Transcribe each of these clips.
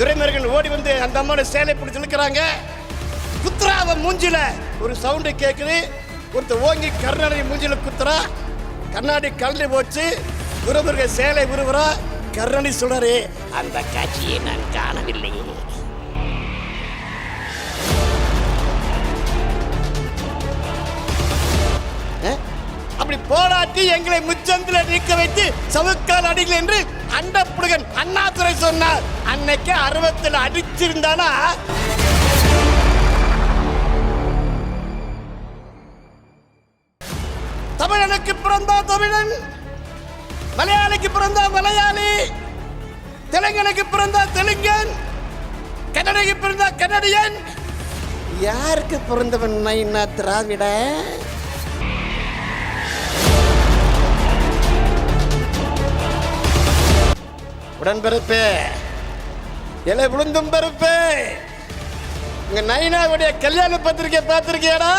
துரைமருகன் ஓடி வந்து அந்த அம்மாவோட சேலை பிடிச்சி குத்துறா அவன் மூஞ்சில ஒரு சவுண்டு கேட்குது ஒருத்தர் ஓங்கி கருணாநிதி மூஞ்சில குத்துறா. கண்ணாடி கலந்து போச்சு. துரைமுருகன் சேலை உருவுறா. கருணாநிதி சொல்றாரு அந்த காட்சியை நான் காணவில்லை. அப்படி போராட்டி எங்களை முச்சந்தில நீக்க வைத்து சவுக்கால் அடிகள் என்று அண்டப்புடுகன் அண்ணாதுரை சொன்னார். அன்னைக்கு அறுபத்தில் அடிச்சிருந்தானா? தமிழனுக்கு பிறந்தா தமிழன் மலையாளிக்கு பிறந்தா மலையாளி தெலுங்கனுக்கு பிறந்தா தெலுங்கன் கன்னடைக்கு பிறந்தா கன்னடியன். யாருக்கு பிறந்தவன் திராவிட? உடன்பிறப்பே. இலை விழுந்தும் பிறப்பே. உங்க நைனாவுடைய கல்யாண பத்திரிகை பார்த்துருக்கியாடா?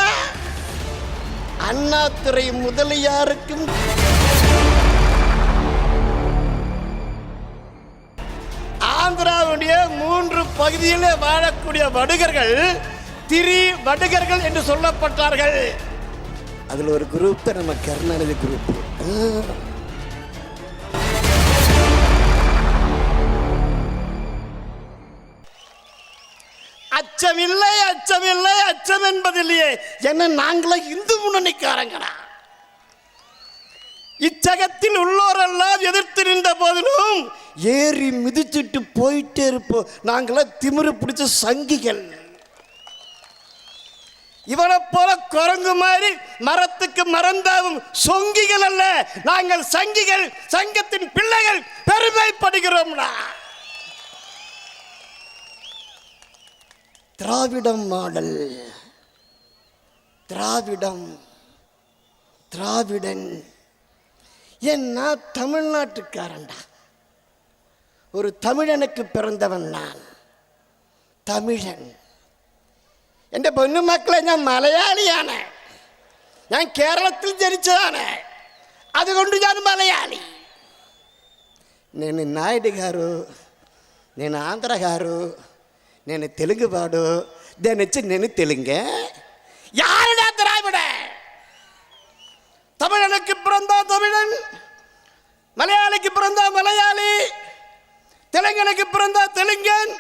அண்ணாதுரை முதலியாருக்கும். ஆந்திராவுடைய மூன்று பகுதியிலே வாழக்கூடிய வடுகர்கள் திரி வடுகர்கள் என்று சொல்லப்பட்டார்கள். அதில் ஒரு குரூப் தான் நம்ம கருணாநிதி குரூப். அச்சமில்லை அச்சமில்லை அச்சம் என்பதில்லையே என்ன நாங்களே இந்து முன்னணிக்காரங்கடா. இச்சகத்தில் உள்ளோரெல்லாம் எதிர்த்து நின்ற போதிலும் ஏறி மிதிச்சிட்டு போயிட்டே இருப்போம் நாங்களாம் திமிரு பிடிச்ச சங்கிகள். இவனை போல குரங்கு மாதிரி மரத்துக்கு மறந்தாவும் சொங்கிகள் அல்ல. நாங்கள் சங்கிகள் சங்கத்தின் பிள்ளைகள் பெருமைப்படுகிறோம்னா திராவிடம் மாடல் திராவிடம் திராவிடன் ஏன்னா தமிழ்நாட்டுக்காரன்டா ஒரு தமிழனுக்கு பிறந்தவன் நான் തമിഴൻ എൻ്റെ പൊന്നുമക്കളെ ഞാൻ മലയാളിയാണ് ഞാൻ കേരളത്തിൽ ജനിച്ചതാണ് അതുകൊണ്ട് ഞാൻ മലയാളി నేను నాయుడు గారు నేను ఆంధ్ర గారు నేను తెలుగు వాడు దాని వచ్చి నేను తెలుగే யாருடா திராவிட தமிழனுக்கு பிறந்தா தமிழன் மலையாளிக்கு பிறந்தா மலையாளி தெலுங்கனுக்கு பிறந்தா தெலுங்கன்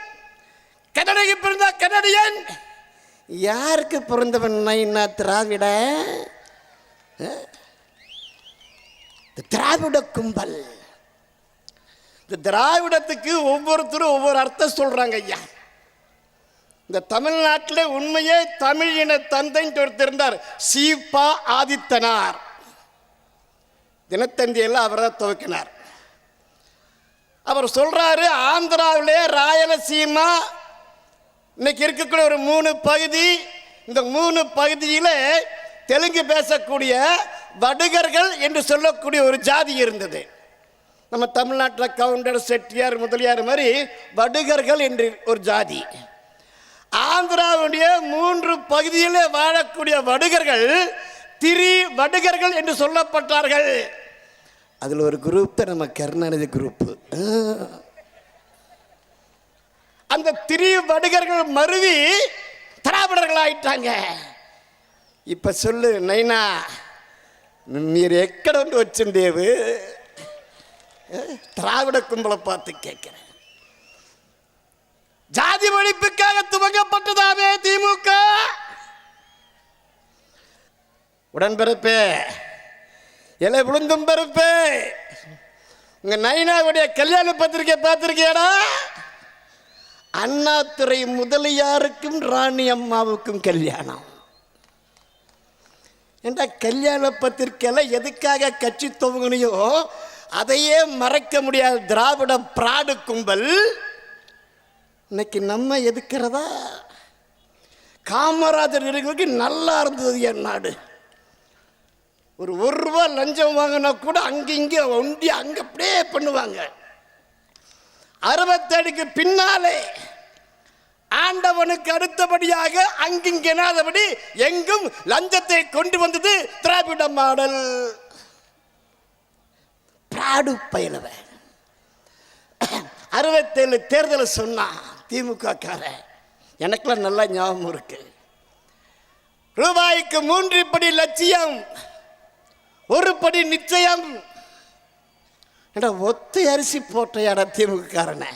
கன்னடைக்கு பிறந்தா கன்னடியன் யாருக்கு பிறந்தவன் நைனா திராவிட அஹ்? இந்த திராவிட கும்பல் இந்த திராவிடத்துக்கு ஒவ்வொருத்தரும் ஒவ்வொரு அர்த்தம் சொல்றாங்க ஐயா இந்த தமிழ்நாட்டில் உண்மையே தமிழ் இன தந்தைன்னு ஒருத்தர் இருந்தார் சீபா ஆதித்தனார் தினத்தந்தியில் அவரை துவக்கினார். அவர் சொல்கிறாரு ஆந்திராவிலே ராயலசீமா இன்னைக்கு இருக்கக்கூடிய ஒரு மூணு பகுதி இந்த மூணு பகுதியில் தெலுங்கு பேசக்கூடிய வடுகர்கள் என்று சொல்லக்கூடிய ஒரு ஜாதி இருந்தது. நம்ம தமிழ்நாட்டில் கவுண்டர் செட்டியார் முதலியார் மாதிரி வடுகர்கள் என்று ஒரு ஜாதி. ஆந்திராவுடைய மூன்று பகுதியில் வாழக்கூடிய வடுகர்கள் திரி வடுகர்கள் என்று சொல்லப்பட்டார்கள் அதில் ஒரு குரூப் தான் நம்ம கருணாநிதி குரூப் அந்த திரி வடுகர்கள் மருவி திராவிடர்கள் ஆயிட்டாங்க இப்ப சொல்லு நைனா మీరు ఎక్కడ ఉండి వచ్చిందేవు திராவிட கும்பலை பார்த்து கேட்கிறேன் ஜாதி ஒழிப்புக்காக துவங்கப்பட்டதாவே திமுக. உடன்பிறப்பே இலை விழுந்தும் பிறப்பே. உங்க நைனாவுடைய கல்யாண பத்திரிக்கை பார்த்துருக்கியடா? அண்ணாதுரை முதலியாருக்கும் ராணி அம்மாவுக்கும் கல்யாணம். என்ற கல்யாண பத்திரிக்கையில் எதுக்காக கட்சி துவங்கனையோ அதையே மறைக்க முடியாத திராவிட பிராடு கும்பல் இன்னைக்கு நம்ம எதுக்கிறதா? காமராஜர் இருக்கிறதுக்கு நல்லா இருந்தது என் நாடு. ஒரு ஒரு ரூபா லஞ்சம் வாங்கினா கூட அங்கே இங்கே ஒண்டி அங்கே அப்படியே பண்ணுவாங்க. அறுபத்தடிக்கு பின்னாலே ஆண்டவனுக்கு அடுத்தபடியாக அங்கிங்கெனாதபடி எங்கும் லஞ்சத்தை கொண்டு வந்தது திராவிட மாடல். பிராடு பயிலவன் அறுபத்தேழு தேர்தலை சொன்னான். திமுக காரன் எனக்கெல்லாம் நல்லா ஞாபகம் இருக்குது ரூபாய்க்கு மூன்று படி லட்சியம் ஒரு படி நிச்சயம். என்ற ஒத்தை அரிசி போட்டையாட திமுககாரனை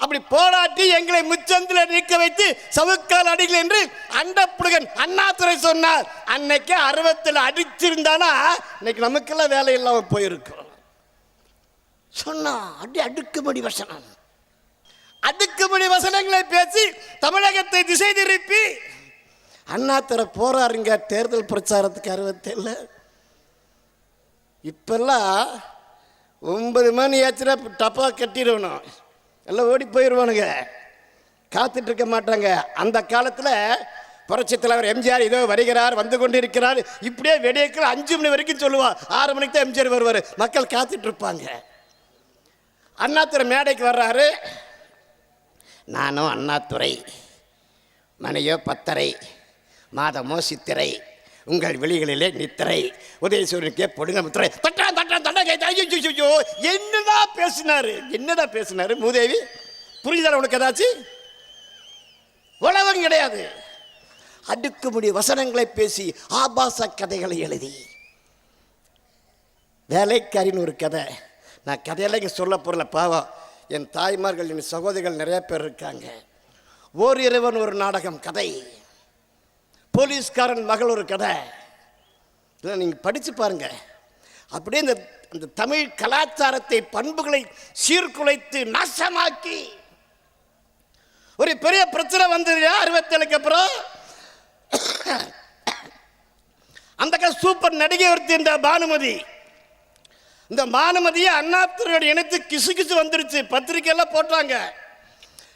அப்படி போராட்டி எங்களை முச்சந்தில் நிற்க வைத்து சவுக்கால் அடிகள் என்று அண்டப்புடுகன் அண்ணாதுரை சொன்னார். அன்னைக்கு அறுபத்தில் அடிச்சிருந்தானா இன்னைக்கு நமக்கெல்லாம் வேலை இல்லாமல் போயிருக்கோம். சொன்னா அடி அடுக்குமடி வசனம். அடுக்குமடி வசனங்களை பேசி தமிழகத்தை திசை திருப்பி அண்ணாதுரை போறாருங்க தேர்தல் பிரச்சாரத்துக்கு அறுபத்தேழு இப்பெல்லாம் ஒன்பது மணி ஆச்சுன்னா டப்பா கட்டிடணும் எல்லாம் ஓடி போயிடுவானுங்க காத்துட்டு இருக்க மாட்டாங்க. அந்த காலத்தில் புரட்சி தலைவர் எம்ஜிஆர் இதோ வருகிறார் வந்து கொண்டு இருக்கிறார் இப்படியே வெடியக்கிற அஞ்சு மணி வரைக்கும் சொல்லுவார் ஆறு மணிக்கு தான் எம்ஜிஆர் வருவார். மக்கள் காத்துட்டு இருப்பாங்க. அண்ணாதுரை மேடைக்கு வர்றாரு. நானும் அண்ணாத்துறை மனையோ பத்தரை மாதமோ சித்திரை உங்கள் வெளிகளிலே நித்திரை உதயசூரியனுக்கே பொடுங்க முத்திரை. தட்டான் தட்டான் தட்டா ஐயோ, ஐயோ, ஐயோ, என்னடா பேசினாரு? பேசினாரு மூதேவி? புரியுதா உனக்கு ஏதாச்சும் உழவன் கிடையாது. அடுக்குமுடி வசனங்களை பேசி ஆபாச கதைகளை எழுதி. வேலைக்காரின்னு ஒரு கதை. நான் கதையெல்லாம் இங்கே சொல்ல போகிறல பாவம். என் தாய்மார்கள் என் சகோதரிகள் நிறைய பேர் இருக்காங்க. ஓர் இறைவன் ஒரு நாடகம் கதை. போலீஸ்காரன் மகள் ஒரு கதை. இல்லை நீங்கள் படித்து பாருங்க. அப்படியே இந்த அந்த தமிழ் கலாச்சாரத்தை பண்புகளை சீர்குலைத்து நாசமாக்கி. ஒரு பெரிய பிரச்சனை வந்தது அறுபத்தேழுக்கு அப்புறம். அந்த சூப்பர் நடிகை ஒருத்தி இந்த பானுமதி. இந்த மானமதியை அண்ணாத்துறையோட இணைத்து கிசு கிசு வந்துருச்சு. பத்திரிக்கையெல்லாம் போட்டாங்க.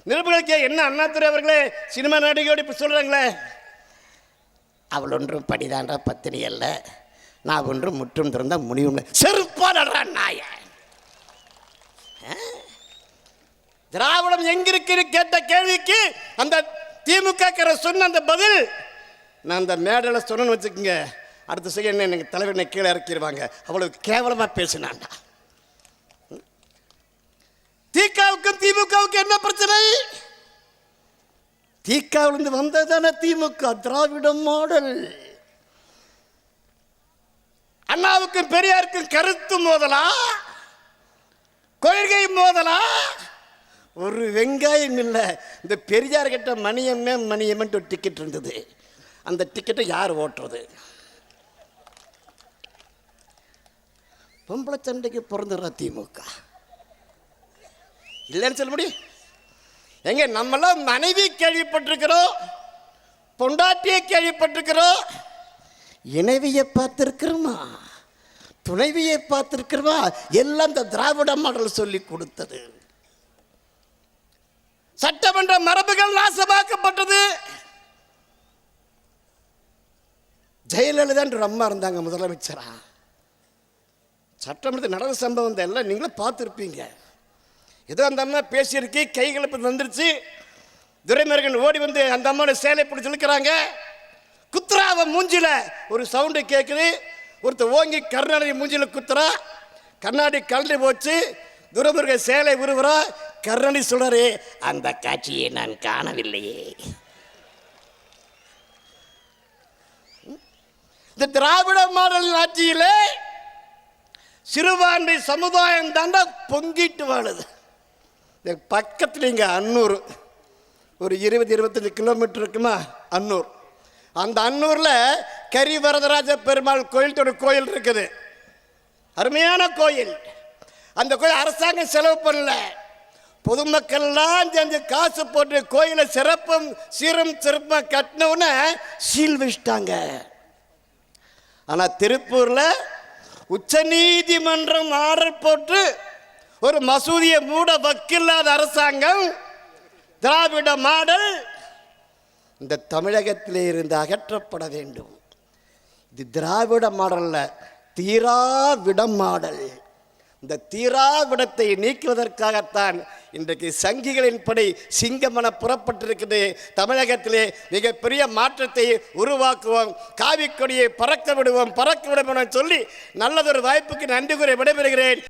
நிருபர்களுக்கு என்ன அண்ணாத்துறை அவர்களே? சினிமா நடிகையோடு இப்போ சொல்கிறாங்களே அவள் ஒன்றும் படிதாண்டா பத்தினி அல்ல. நான் ஒன்றும் முற்றும் திறந்த முடியும் செருப்பா நடுறான் நாய. திராவிடம் எங்கிருக்குன்னு கேட்ட கேள்விக்கு அந்த திமுக சொன்ன அந்த பதில் நான் அந்த மேடலை சொன்னேன்னு வச்சுக்கோங்க. அடுத்த செகண்ட் எனக்கு தலைவனை கீழே இறக்கிடுவாங்க அவ்வளவு கேவலமாக பேசினாண்டா திகாவுக்கும் திமுகவுக்கும் என்ன பிரச்சனை? திகாவிலிருந்து வந்ததான திமுக திராவிட மாடல். அண்ணாவுக்கும் பெரியாருக்கும் கருத்து மோதலா? கொள்கை மோதலா? ஒரு வெங்காயம் இல்லை. இந்த பெரியார் கிட்ட மணியம்மே மணியம்மன்ட்டு ஒரு டிக்கெட் இருந்தது. அந்த டிக்கெட்டை யார் ஓட்டுறது? பொம்பளை சண்டைக்கு பிறந்துடுற திமுக. இல்லைன்னு சொல்ல முடியும். எங்க நம்மளாம் மனைவி கேள்விப்பட்டிருக்கிறோம் பொண்டாட்டியை கேள்விப்பட்டிருக்கிறோம். இணைவியை பார்த்துருக்கிறோமா? துணைவியை பார்த்திருக்கிறோமா? எல்லாம் இந்த திராவிட மாடல் சொல்லி கொடுத்தது. சட்டமன்ற மரபுகள் நாசமாக்கப்பட்டது. ஜெயலலிதா என்ற அம்மா இருந்தாங்க முதலமைச்சரா? சட்டமன்றத்தில் நடந்த சம்பவம் எல்லாம் நீங்களும் பார்த்துருப்பீங்க. ஏதோ அந்த அம்மா பேசியிருக்கு கைகளை இப்போ வந்துருச்சு. துரைமுருகன் ஓடி வந்து அந்த அம்மாவோட சேலை பிடிச்சி இழுக்கிறாங்க. குத்துறாவ மூஞ்சில ஒரு சவுண்டு கேட்குது ஒருத்தர் ஓங்கி கருணாநிதி மூஞ்சில குத்துறா. கண்ணாடி கலந்து போச்சு. துரைமுருகன் சேலை உருவுறா. கருணாநிதி சொல்றாரு அந்த காட்சியை நான் காணவில்லையே. இந்த திராவிட மாடல் ஆட்சியிலே சிறுபான்மை சமுதாயம் தாண்டா பொங்கிட்டு வாழுது. பக்கத்தில் இங்கே அன்னூர். ஒரு இருபது இருபத்தஞ்சு கிலோமீட்டர் இருக்குமா? அன்னூர். அந்த அன்னூரில் கரி வரதராஜ பெருமாள் கோயில் ஒரு கோயில் இருக்குது. அருமையான கோயில். அந்த கோயில் அரசாங்கம் செலவு பண்ணல. பொதுமக்கள்லாம் சேர்ந்து காசு போட்டு கோயிலை சிறப்பும் சீரும் சிறப்பும் கட்டினவுன்னு சீல் வச்சிட்டாங்க. ஆனால் திருப்பூரில் உச்சநீதிமன்றம் ஆர்டர் போட்டு ஒரு மசூதியை மூட வக்கில்லாத அரசாங்கம் திராவிட மாடல் இந்த தமிழகத்திலே இருந்து அகற்றப்பட வேண்டும். இது திராவிட மாடலில் தீராவிடம் மாடல். இந்த தீராவிடத்தை நீக்குவதற்காகத்தான் இன்றைக்கு சங்கிகளின் படை சிங்கமன புறப்பட்டிருக்கிறது தமிழகத்திலே மிகப்பெரிய மாற்றத்தை உருவாக்குவோம். காவிக்கொடியை பறக்க விடுவோம். பறக்க விடுவோம் சொல்லி நல்லதொரு வாய்ப்புக்கு நன்றி கூறி விடைபெறுகிறேன்.